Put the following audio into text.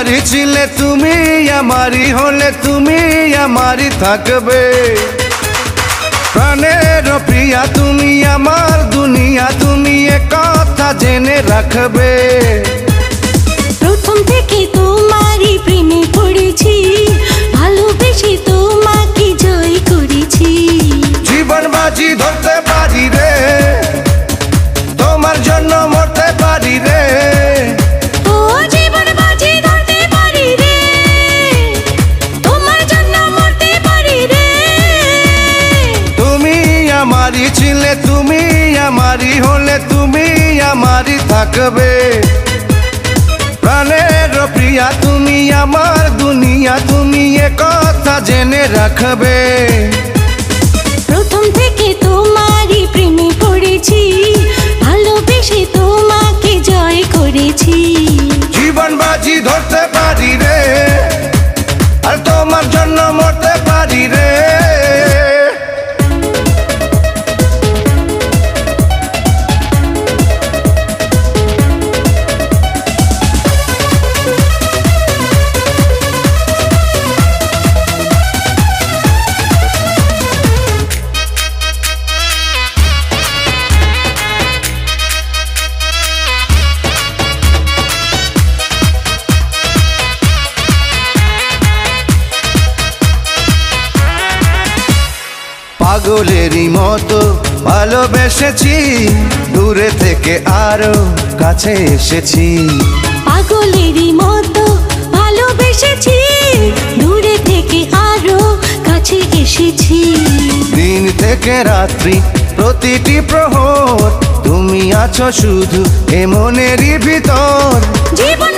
ছিলে তুমি আমারই হলে তুমি আমারই থাকবে। প্রাণের প্রিয়া তুমি আমার দুনিয়া তুমি এ কথা জেনে রাখবে। প্রথম থেকে তোমারই প্রেমে পড়েছি ভালোবেসে তোমাকে জয় করেছি। জীবন বাজি ধরতে পারি রে। আমারই ছিলে তুমি আমারই হলে তুমি আমারই থাকবে। প্রাণের প্রিয়া তুমি আমার দুনিয়া তুমি এ কথা জেনে রাখবে। প্রথম থেকে তোমারই প্রেমে পড়েছি ভালোবেসে তোমাকে জয় করেছি। জীবন বাজি ধরতে পারি রে আর তোমার জন্য মরতে পারি পাগলেরই মতো ভালোবেসেছি। দূরে থেকে আরও কাছে এসেছি। পাগলেরই মতো ভালোবেসেছি। দূরে থেকে আরও কাছে এসেছি। দিন থেকে রাত্রি প্রতিটি প্রহর তুমি আছো শুধু এ মনেরই ভিতর। জীবন